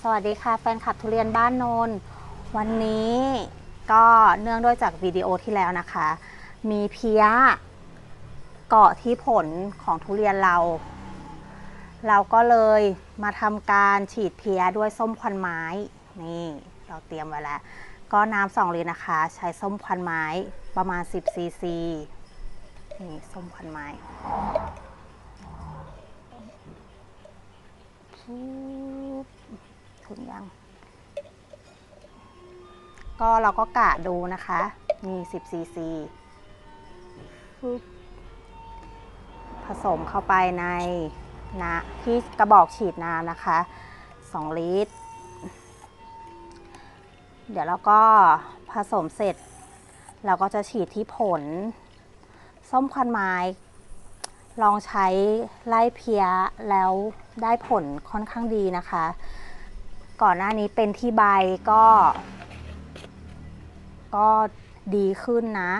สวัสดีค่ะแฟนคลับทุเรียนบ้านโนน วันนี้ก็เนื่องด้วยจากวิดีโอที่แล้วนะคะ มีเพี้ยเกาะที่ผลของทุเรียนเรา เราก็เลยมาทำการฉีดเพี้ยด้วยส้มควันไม้ นี่เราเตรียมไว้แล้วก็น้ำสองลิตรนะคะ ใช้ส้มควันไม้ประมาณ 10ซีซีนี่ส้มควันไม้ ถึงยัง ก็เราก็กะดูนะคะ มี 10ซีซีผสมเข้าไปในนะที่กระบอกฉีดน้ำนะคะ 2 ลิตร เดี๋ยวเราก็ผสมเสร็จ เราก็จะฉีดที่ผล ส้มควันไม้ลองใช้ไล่เพี้ยแล้วได้ผลค่อนข้างดีนะคะ ก่อนหน้านี้เป็นที่ใบก็ ก็ดีขึ้นนะ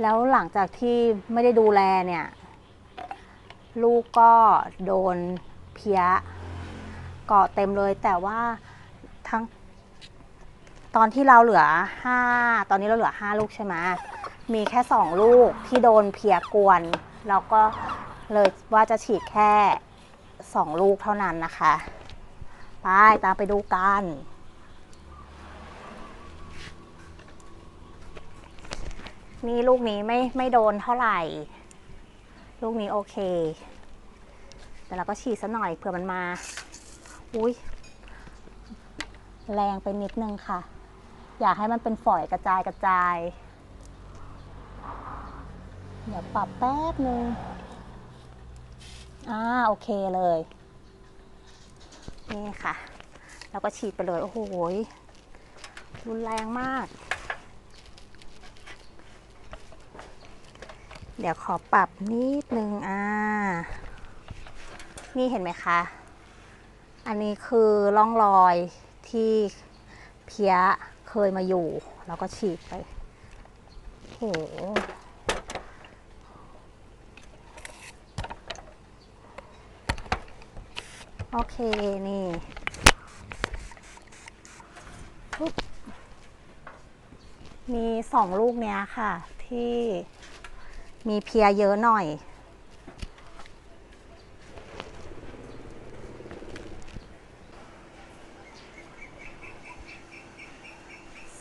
แล้วหลังจากที่ไม่ได้ดูแลเนี่ย ลูกก็โดนเพี้ยเกาะเต็มเลยแต่ว่าทั้ง ตอนที่เราเหลือ5ตอนนี้เราเหลือ5ลูกใช่ไหมมีแค่2ลูกที่โดนเพียกวนเราก็เลยว่าจะฉีดแค่2ลูกเท่านั้นนะคะ ไปตามไปดูกัน นี่ลูกนี้ไม่ไม่โดนเท่าไหร่ ลูกนี้โอเค แต่เราก็ฉีดซะหน่อยเผื่อมันมา อุ้ยแรงไปนิดนึงค่ะ อยากให้มันเป็นฝอยกระจายกระจาย เดี๋ยวปรับแป๊บนึงอ่าโอเคเลย นี่ค่ะ แล้วก็ฉีดไปเลย โอ้โหรุนแรงมาก เดี๋ยวขอปรับนิดนึงอ่า นี่เห็นไหมคะ อันนี้คือร่องรอยที่เพี้ยเคยมาอยู่ แล้วก็ฉีดไป โอ้โห โอเค นี่มีสองลูกเนี้ยค่ะ ที่มีเพียเยอะหน่อย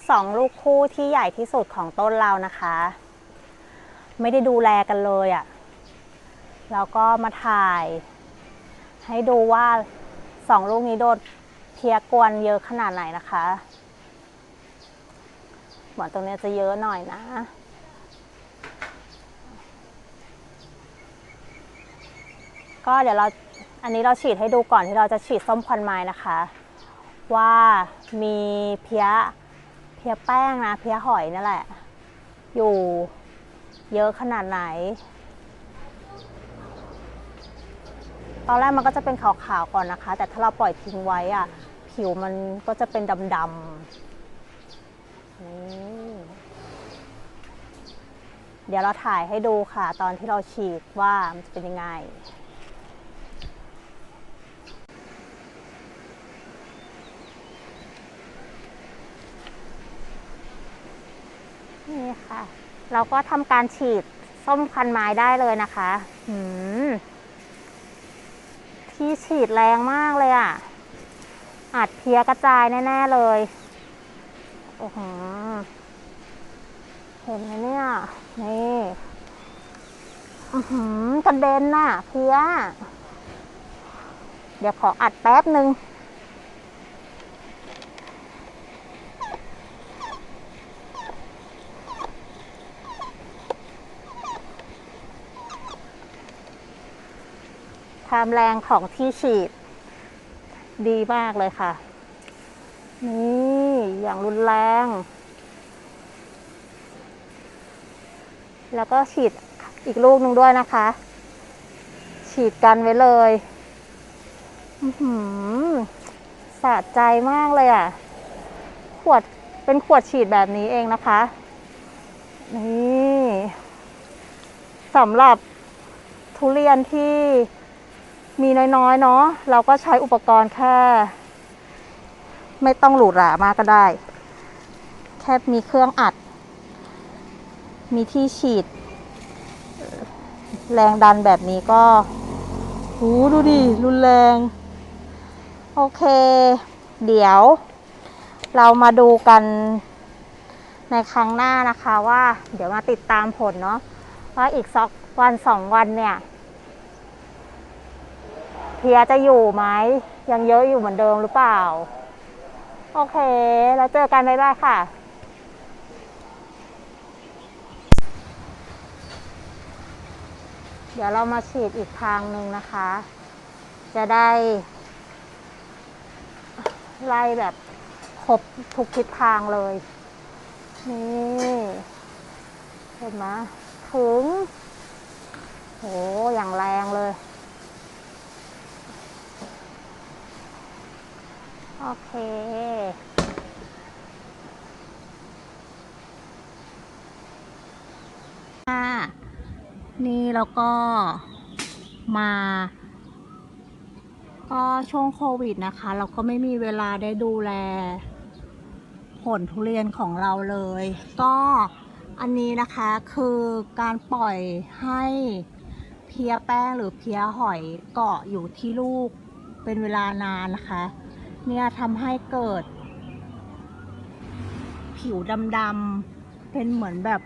สองลูกคู่ที่ใหญ่ที่สุดของต้นเรานะคะ ไม่ได้ดูแลกันเลยอะ่ะ แล้วก็มาถ่าย ให้ดูว่าสองลูกนี้โดนเพียกวนเยอะขนาดไหนนะคะหมอนตรงนี้จะเยอะหน่อยนะก็เดี๋ยวเราอันนี้เราฉีดให้ดูก่อนที่เราจะฉีดส้มควันไม้นะคะ ว่ามีเพี้ยเพี้ยแป้งนะเพี้ยหอยนั่นแหละ อยู่เยอะขนาดไหน ต อนแรกมันก็จะเป็นขาวๆก่อนนะคะ แต่ถ้าเราปล่อยทิ้งไว้อะผิวมันก็จะเป็นดำๆเดี๋ยวเราถ่ายให้ดูค่ะ ตอนที่เราฉีดว่ามันจะเป็นยังไงนี่ค่ะ เราก็ทำการฉีดส้มคันไม้ได้เลยนะคะหืม ฉีดแรงมากเลยอะอาจเพียกระจายแน่ ๆ เลย โอ้โห เห็นไหมเนี่ย นี่อือหือกระเด็นน่ะ เพีย เดี๋ยวขออัดแป๊บหนึ่ง ความแรงของที่ฉีด ดีมากเลยค่ะ นี่อย่างรุนแรง แล้วก็ฉีดอีกลูกหนึ่งด้วยนะคะ ฉีดกันไว้เลยหือสะใจมากเลยอะ ขวดเป็นขวดฉีดแบบนี้เองนะคะ นี่สำหรับทุเรียนที่ มีน้อยๆเนาะเราก็ใช้อุปกรณ์แค่ ไม่ต้องหรูหรามากก็ได้ แค่มีเครื่องอัด มีที่ฉีด แรงดันแบบนี้ก็หูดูดิ รุนแรง โอเค เดี๋ยว เรามาดูกันในครั้งหน้านะคะว่า เดี๋ยวมาติดตามผลเนาะว่าอีกสักวันสองวันเนี่ย เพียจะอยู่ไหมยังเยอะอยู่เหมือนเดิมหรือเปล่า โอเค แล้วเจอกันบ๊ายบายค่ะเดี๋ยวเรามาฉีดอีกทางหนึ่งนะคะ จะได้ ไล่แบบครบทุกทิศทางเลย นี่เห็นไหมถึงโหอย่างแรงเลย โอ เคค่ะนี่แล้วก็มาก็ช่วงโควิดนะคะ เราก็ไม่มีเวลาได้ดูแล ผลทุเรียนของเราเลย ก็อันนี้นะคะคือการปล่อยให้เพียแป้งหรือเพียหอยเกาะอยู่ที่ลูกเป็นเวลานานนะคะ เนี่ยทำให้เกิด ผิวดำๆเป็นเหมือนแบบ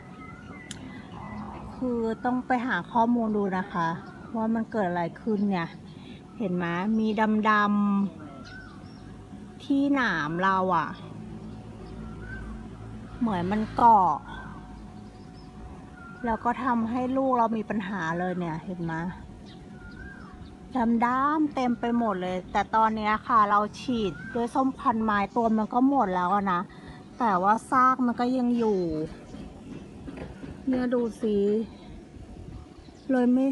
คือต้องไปหาข้อมูลดูนะคะ ว่ามันเกิดอะไรขึ้นเนี่ย เห็นไหมมีดำๆที่หนามเราอะ่ะ เหมือนมันเกาะแล้วก็ทำให้ลูกเรามีปัญหาเลยเนี่ยเห็นไหม ดำดำเต็มไปหมดเลย แต่ตอนนี้ค่ะเราฉีดด้วยส้มพันไม้ตัวมันก็หมดแล้วนะ แต่ว่าซากมันก็ยังอยู่ เนี่ยดูสิเลยไม่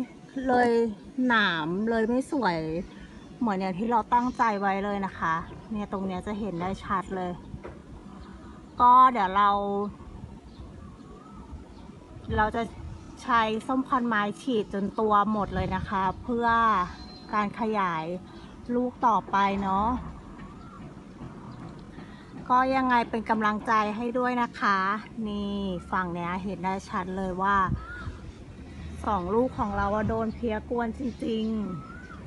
เลยหนามเลยไม่สวย เหมือนอย่างที่เราตั้งใจไว้เลยนะคะ เนี่ยตรงเนี้ยจะเห็นได้ชัดเลย ก็เดี๋ยวเรา เราจะใช้ส้มพันไม้ฉีดจนตัวหมดเลยนะคะ เพื่อ การขยายลูกต่อไปเนาะก็ยังไงเป็นกำลังใจให้ด้วยนะคะ นี่ฝั่งเนี้ยเห็นได้ชัดเลยว่าสองลูกของเราโดนเพียกวนจริง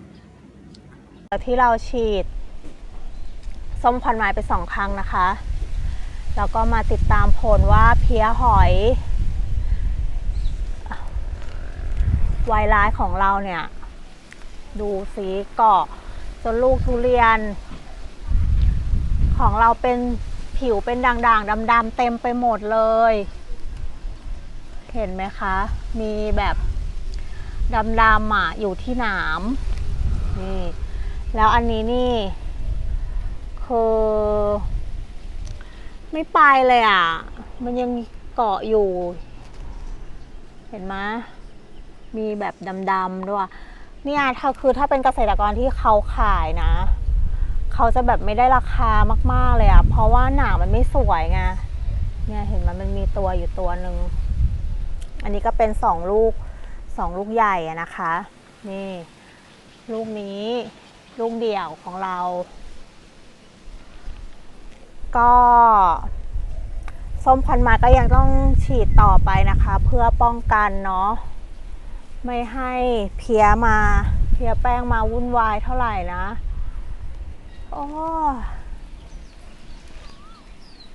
ๆ ที่เราฉีดส้มพันไม้ไปสองครั้งนะคะ แล้วก็มาติดตามผลว่าเพี้ยหอย ไวร้ายของเราเนี่ย ดูสีเกาะจนลูกทุเรียน ของเราเป็นผิวเป็นด่างๆดำๆเต็มไปหมดเลย เห็นไหมคะ มีแบบดำๆอะอยู่ที่หนามนี่แล้วอันนี้นี่คือไม่ไปเลยอะ มันยังเกาะอยู่ เห็นไหมมีแบบดำๆด้วย เนี่ยถ้าคือถ้าเป็นเกษตรกรที่เขาขายนะ เขาจะแบบไม่ได้ราคามากๆเลยอะเพราะว่าหนามันไม่สวยไงเนี่ยเห็นไหมมันมีตัวอยู่ตัวหนึ่งอันนี้ก็เป็นสองลูกสองลูกใหญ่อะนะคะ นี่ ลูกนี้ ลูกเดี่ยวของเรา ก็ส้มพันมาก็ยังต้องฉีดต่อไปนะคะ เพื่อป้องกันเนาะ ไม่ให้เพียมาเพียแป้งมาวุ่นวายเท่าไหร่นะโอ้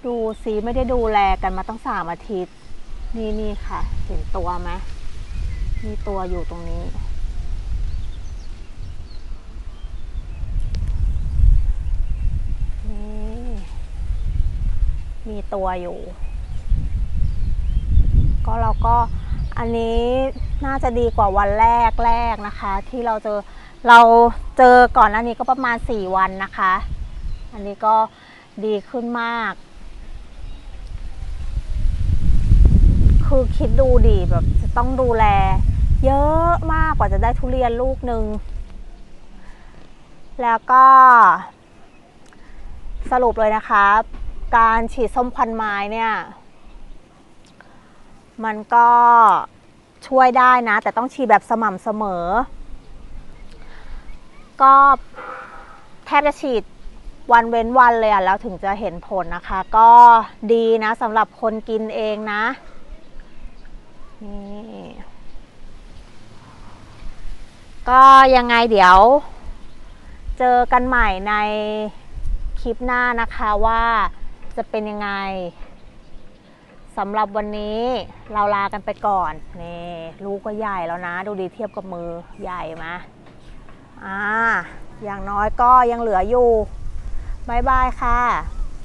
ดูสิไม่ได้ดูแลกันมาตั้งสามอาทิตย์ นี่นี่ค่ะ เห็นตัวไหมมีตัวอยู่ตรงนี้ นี่มีตัวอยู่ ก็เราก็ อันนี้น่าจะดีกว่าวันแรกแรกนะคะ ที่เราเจอเราเจอก่อนอันนี้ก็ประมาณสี่วันนะคะ อันนี้ก็ดีขึ้นมาก คือคิดดูดิแบบจะต้องดูแล เยอะมากกว่าจะได้ทุเรียนลูกหนึ่งแล้วก็สรุปเลยนะคะ การฉีดส้มควันไม้เนี่ย มันก็ช่วยได้นะ แต่ต้องฉีดแบบสม่ำเสมอ ก็แทบจะฉีดวันเว้นวันเลยอะแล้วถึงจะเห็นผลนะคะ ก็ดีนะสำหรับคนกินเองนะนี่ก็ยังไงเดี๋ยว เจอกันใหม่ในคลิปหน้านะคะว่าจะเป็นยังไง สำหรับวันนี้เราลากันไปก่อนนี่ลูกก็ใหญ่แล้วนะ ดูดีเทียบกับมือใหญ่ไหมอ่าอย่างน้อยก็ยังเหลืออยู่บายบายค่ะ